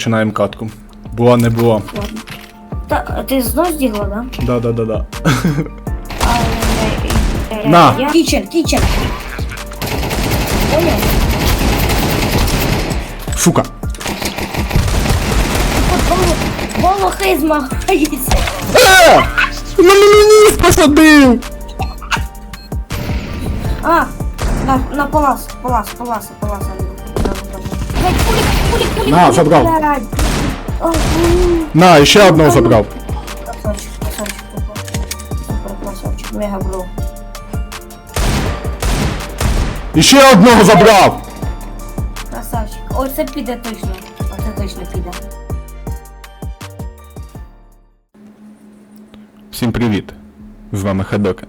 Починаємо катку. Було не було. Ладно. Та, а ти знов здігла, да? Да, да, да, да. А, е, е, На. Я... Кічен, кічен. Сука. Волохи змагається. Е! Ну мені ніс посадив! А, на, на палас, палас, палас, палас. Блядь, кулик, кулик, кулик. На, кулик, забрав. блядь. На, ще одного забрав. Красавчик, красавчик. Супер красавчик, мега бро. І ще одного забрав! Красавчик. Оце піде точно. Оце точно піде. Всім привіт! З вами Хедокен.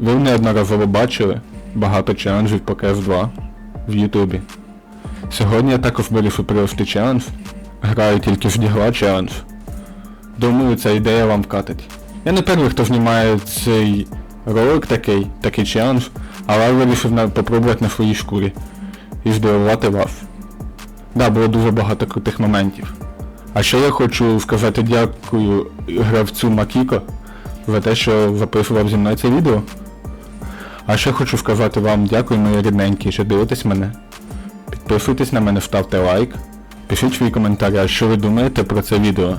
Ви неодноразово бачили багато челенджів по CS2 в Ютубі. Сьогодні я також вирішив провести челендж. Граю тільки з Дігла челендж. Думаю, ця ідея вам вкатить. Я не перший, хто знімає цей ролик такий, такий челендж, але вирішив попробувати на своїй шкурі і здивувати вас. Да, було дуже багато крутих моментів. А ще я хочу сказати дякую гравцю Макіко за те, що записував зі мною це відео. А ще хочу сказати вам дякую, мої рідненькі, що дивитесь мене. Підписуйтесь на мене, ставте лайк, пишіть свої коментарі, що ви думаєте про це відео.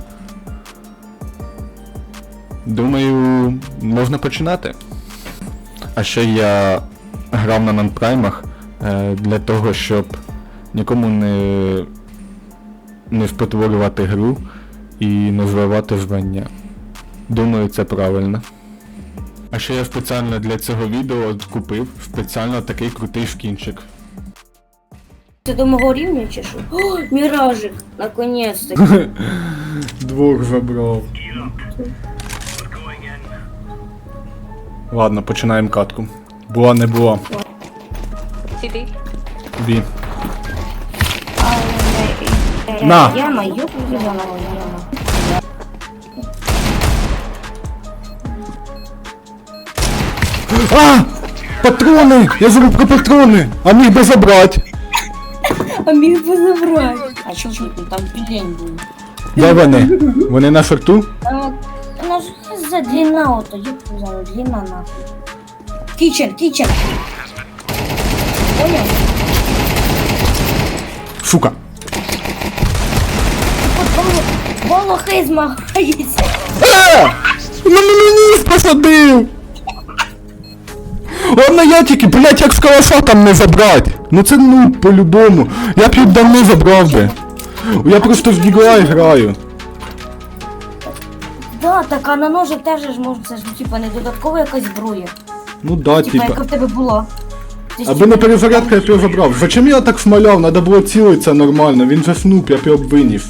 Думаю, можна починати. А ще я грав на нонпраймах е, для того, щоб нікому не не спотворювати гру і не зливати звання. Думаю, це правильно. А ще я спеціально для цього відео купив спеціально такий крутий скінчик. Ти до мого рівня чи що? О, міражик! Наконець-таки. Двох забрав. Ладно, починаємо катку. Було не було. CT. Бі. На. Яма, ёб яма, яма. А! Патрони! Я забув про патрони! А міг би забрати! А міг би забрати. А що чутно, там пілень був. Де вони? Вони на шорту? А, Вона ж за длина ото, ёб за длина нахуй. Кічен, кічен. Понял? Сука! Волохи змагається. Е! Ну мені ніс посадив! Ладно я тільки, блять, як з калаша там не забрати. Ну це ну по-любому. Я б їх давно забрав би. Я просто в Діглай граю. Да, так а на ножик теж ж можна, це ж ну, типа не додаткова якась зброя. Ну да, Типа, яка типа. в тебе була. Ти ж, Аби типа, не перезарядка, я б його забрав. Зачем я так смаляв? Надо було цілитися нормально. Він же снуп, я б його б виніс.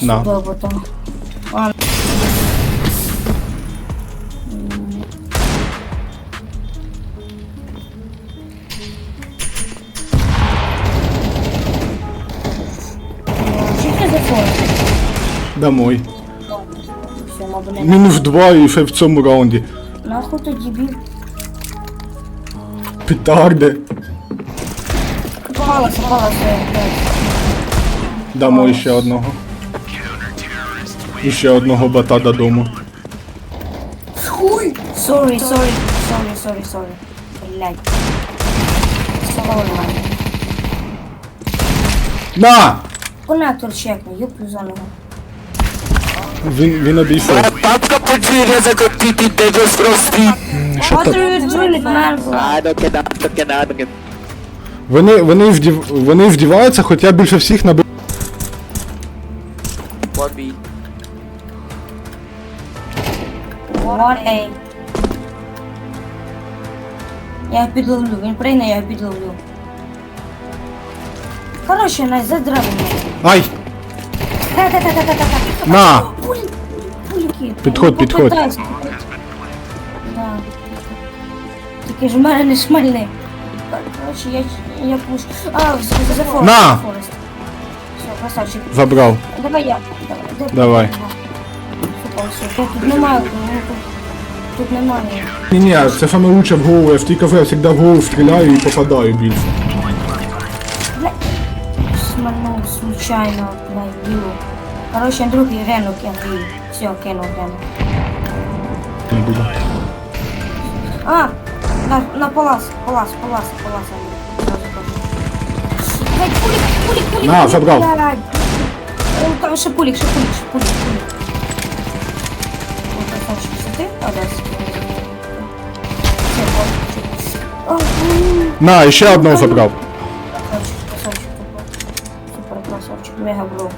На. Добре, там. А. Домой. Все, мабуть, не Мінус 2 і ще в цьому раунді. нахуй ти дебіл. Петарди. Попалася, попалася, блядь. Дамо ще одного. І одного бата додому. Хуй! Sorry, sorry, sorry, sorry, sorry. Блядь. Sorry. На! Коннектор чекни, ёплю за нього. Він, він обійшов. Папка подвір'я закотити, де ви прості. Doing, man? А, кида, то кида, то кида. Вони, вони, вдів, вони вдіваються, хоч я більше всіх набив. Бобі. Я його підловлю, він прийде, я його підловлю. Короче, Най, задрави. Ай! Та-та-та-та-та-та. На! Пуль, пульки. Підходь, Ну, підходь. попитайся. Да. Тільки ж в мене не шмальни. Короче, я, я пуш. А, за, за форест. На! Все, красавчик. Забрав. Давай я. Давай. Давай. Все. Я тут немає. ну, тут тут немає. Ні, ні, це саме лучше в голову, я в тій кафе завжди в голову стріляю і попадаю більше. Смальнув случайно, блядь, діло. Короче, другий Рену кинув. Все, кинув Рену. Не буду. А, на, на палас, палас, палас, палас. Андрій. Зразу кажу. Блядь, пулік, пулік, пулік. На, пулік, забрав. блядь. О, Там ще пулік, ще пулік, ще пулік, пулік. О, красавчик, це ти? А, да, це ти. Це, о, О, м. На, ще одного забрав. красавчик, мега бро.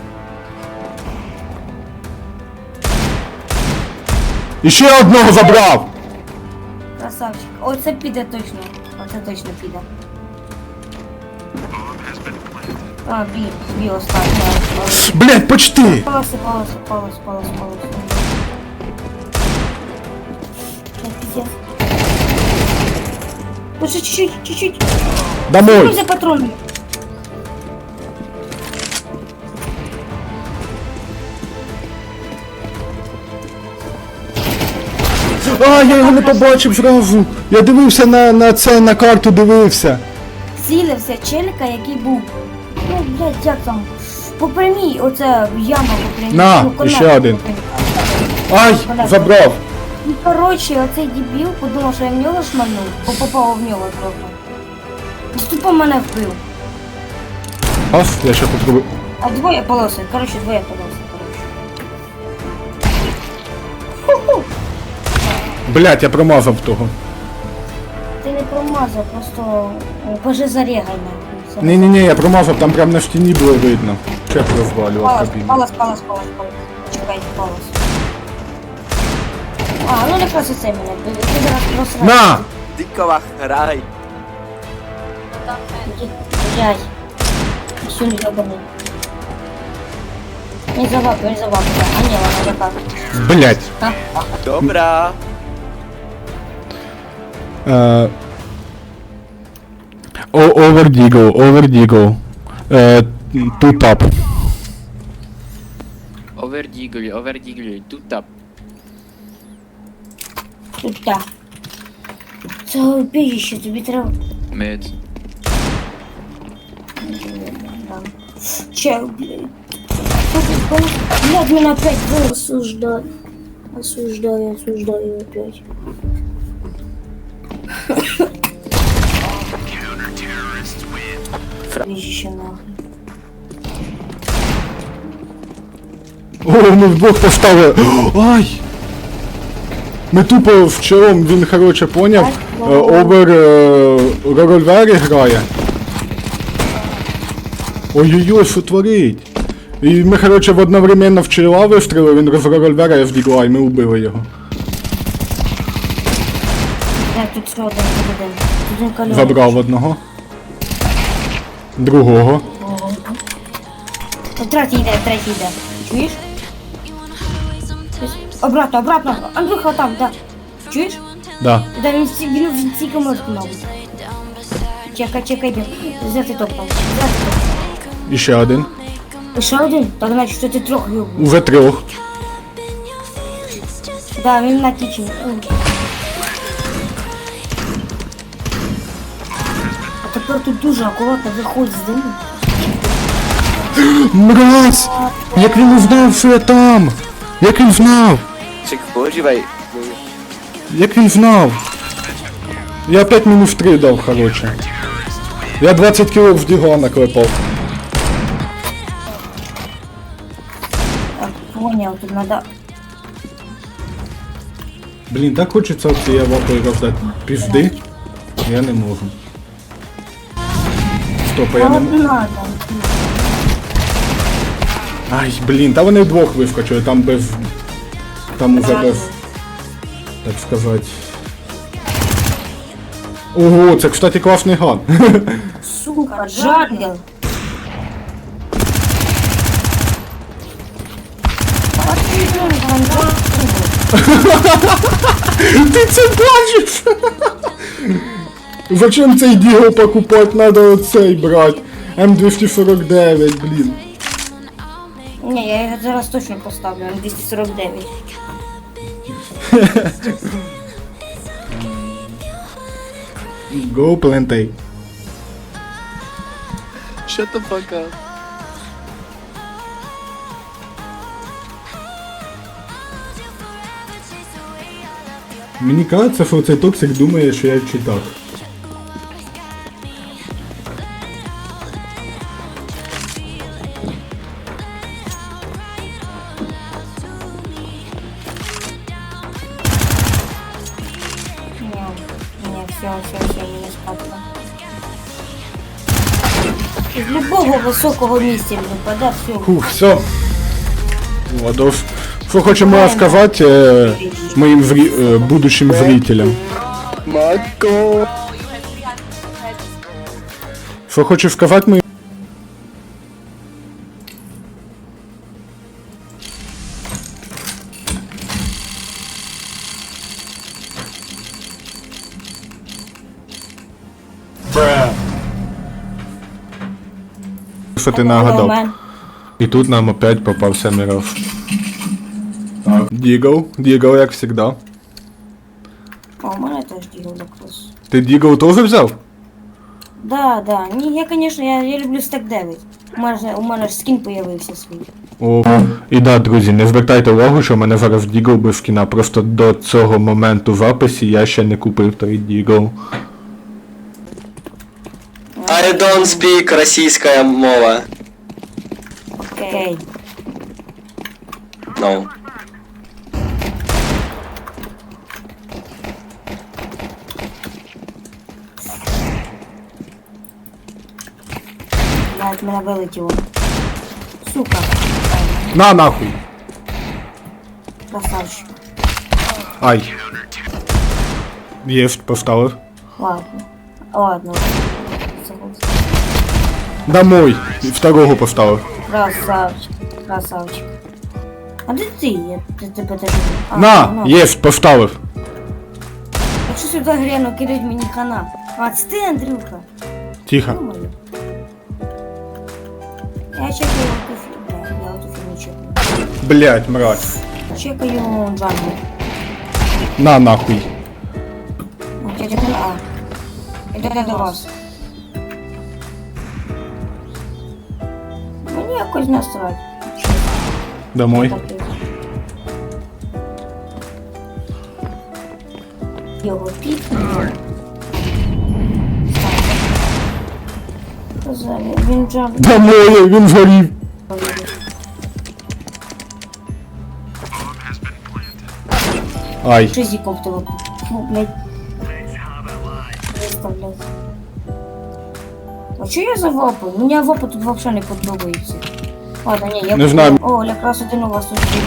І ще одного забрав! Красавчик. Оце піде точно. Оце точно піде. А, бі, бі останній. Блять, почти! Палоси, палоси, палос, палос, палос. Так, пиздец. Лучше чуть-чуть, чуть-чуть. Ну, Домой! за патронами. А, я його не побачив зразу! Я дивився на, на це, на карту дивився. Цілився челіка, який був. Ну, блядь, як там? По прямій, оце яма по прямій. На, ну, канал ще один. по прямій. Ай, забрав! І коротше, оцей дебіл подумав, що я в нього шмальнув, бо попав в нього трохи. І тупо мене вбив. Ас, я ще попробую. А двоє полоси, коротше, двоє полоси, Блять, я промазав того. Ти не промазав, просто е, боже зарегай нахуй. Ні, ні, ні, я промазав, там прям на стіні було видно. Чек розвалював Палас, кабіну. палас, палас, палас, палас. Почекайте, палас. А, ну не краси це мене, ти зараз просрав. На! Дикова грай. Блядь. Сюн ебаный. Не завапай, не завапай. А не, ладно, закат. Блять. Добра. Е, о- Овердігл, овердігл. Е, Тут тап. Овердіглі, овердіглі, тут тап. Тут так. Це убіжище, тобі треба. Мед. Че, блядь. Блядь, меня опять осуждают. Осуждаю, осуждаю опять. Убежище нахуй. О, ми вдвох поставили. Ай! Ми тупо вчором він, короче, поняв. е, Овер е, револьвері грає. Ой-ой-ой, що творить? І ми, короче, в одновременно в чола вистрілили, він з револьвера я вдігла, і ми вбили його. Так, тут ще один, один. Забрав одного. Другого. О, Третій йде, третій йде. Чуєш? Обратно, обратно. Андрюха там, да. Чуєш? Да. Да, він всі, він в цій коморці, мабуть. Чекай, чекай, де. Взяти топ там. Взяти. І ще один. Ще один? Так значить, що ти трьох його. Уже трьох. Да, він на кічі. Тут дуже акуратно виходь з диму. Мразь! Як він узнав, що я там? Як він знав? Чек, поживай. Як він знав? Я 5 мінус 3 дав, короче. Я 20 кіло в дігла наклепав. Так, понял, тут надо... Блін, так хочеться цієї вапою роздати пізди. Я не можу. Стоп, а я не. Ай, блін, та вони вдвох вискочили, там без. Там уже без. Так сказати. Ого, це, кстати, класний ган. Сука, жадел. Ти це бачиш? Зачем цей дігл покупати? Надо оцей брати. М249, блін. Не, я його зараз точно поставлю, на 249. Go Plantay. Shut the fuck up. Мені кажеться, що цей токсик думає, що я читав. Високого місця випаде, все. Фух, все. Ладов. Що хочемо сказати е, моїм зрі... е, будущим зрителям? Мако. Що хочу сказати моїм... Ти нагадав? Мен. І тут нам опять попався Миров. Дігл, Дігл, як завжди. О, у мене теж діло крос. Ти Дігл теж взяв? Да, да. Ні, я, конечно, я, я люблю стек 9. У мене, у мене ж скін появився свій. О, і да, друзі, не звертайте увагу, що в мене зараз Дігл без кіна. Просто до цього моменту в записі я ще не купив той Дігл. I don't speak російська мова. Окей. No. Навіть мене вилетіло. Сука. На нахуй! Красавчик. Ай. Єсть, поставив. Ладно. Ладно. Забудь. Домой. І Второго поставив. Красавчик. Красавчик. А де ти? Я ти тебе теж. А, На! ну. Єсть, поставив. Якщо сюди гряну, кидають мені хана. А, це ти, Андрюха? Тихо. Думаю. Я чекаю оту фільму. Да, я оту фільму чекаю. Блять, мразь. Чекаю джангл. На нахуй. Ну, я чекаю А. Іде до вас. Мені якось. Домой. Так, Його пікнуло. Казали, він джав. Домой, він згорів. Ай. Шизиком в тебе. Фу, блядь. Виставлять. А що я за вапу? Мені вапа тут вообще не подобається. Ладно, ні, я... Не знаю. О, якраз один у вас тут є.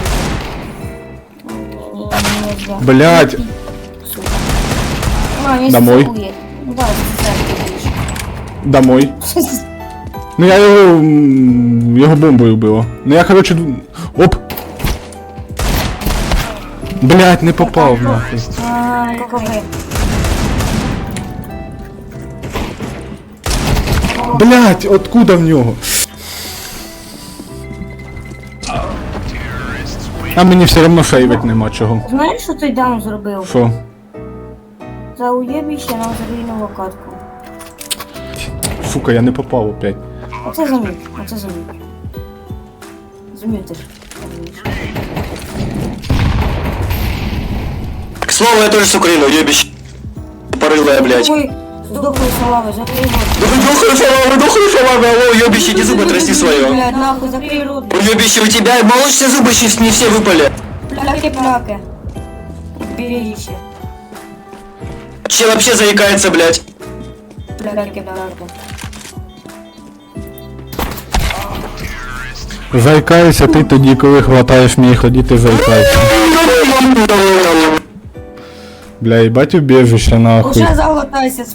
Блять. Сука. А, Домой. Ну да, Домой. Ну я його. м, його бомбою вбило. Ну я короче. Оп! Блять, не попав нахуй. Блять, откуда в нього? А мені все одно шейвить нема чого. Знаєш, що той даун зробив? Що? За уєбіще нам загрійнуло катку. Сука, я не попав опять. Оце заміт, оце заміт. Замітиш. К слову, я тоже с Украины, уебище. Порылая, блядь. Ой, здохли рот. Дохуй шалава, дохуй шалава, алло, уебище, иди зубы трясти свое. Блядь, нахуй, закрий рот. Уебище, у тебя молочные зубы еще не все выпали. Пляки-пляки. Берегище. Че вообще заикается, блядь? Пляки-пляки. Заикайся ти тоді, коли хватаєш мій тоді ти заикайся. Бля, їбать убежище нахуй. Уже заглотайся.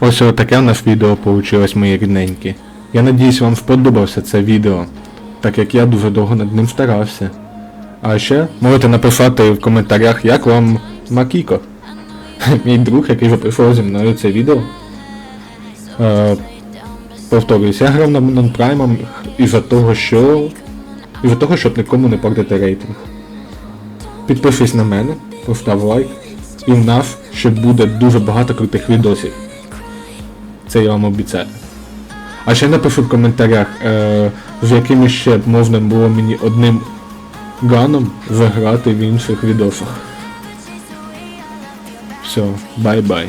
Ось таке в нас відео получилось, мої рідненькі. Я надіюсь вам сподобався це відео, так як я дуже довго над ним старався. А ще можете написати в коментарях, як вам Макіко. Мій друг, який записував зі мною це відео. Е, повторююсь, я грав на нонпраймом із-за того, що. Із-за того, щоб нікому не портити рейтинг. підпишись на мене, постав лайк, і в нас ще буде дуже багато крутих відосів. Це я вам обіцяю. А ще напишу в коментарях, е, з яким ще б можна було мені одним ганом заграти в інших відосах. Все, бай-бай.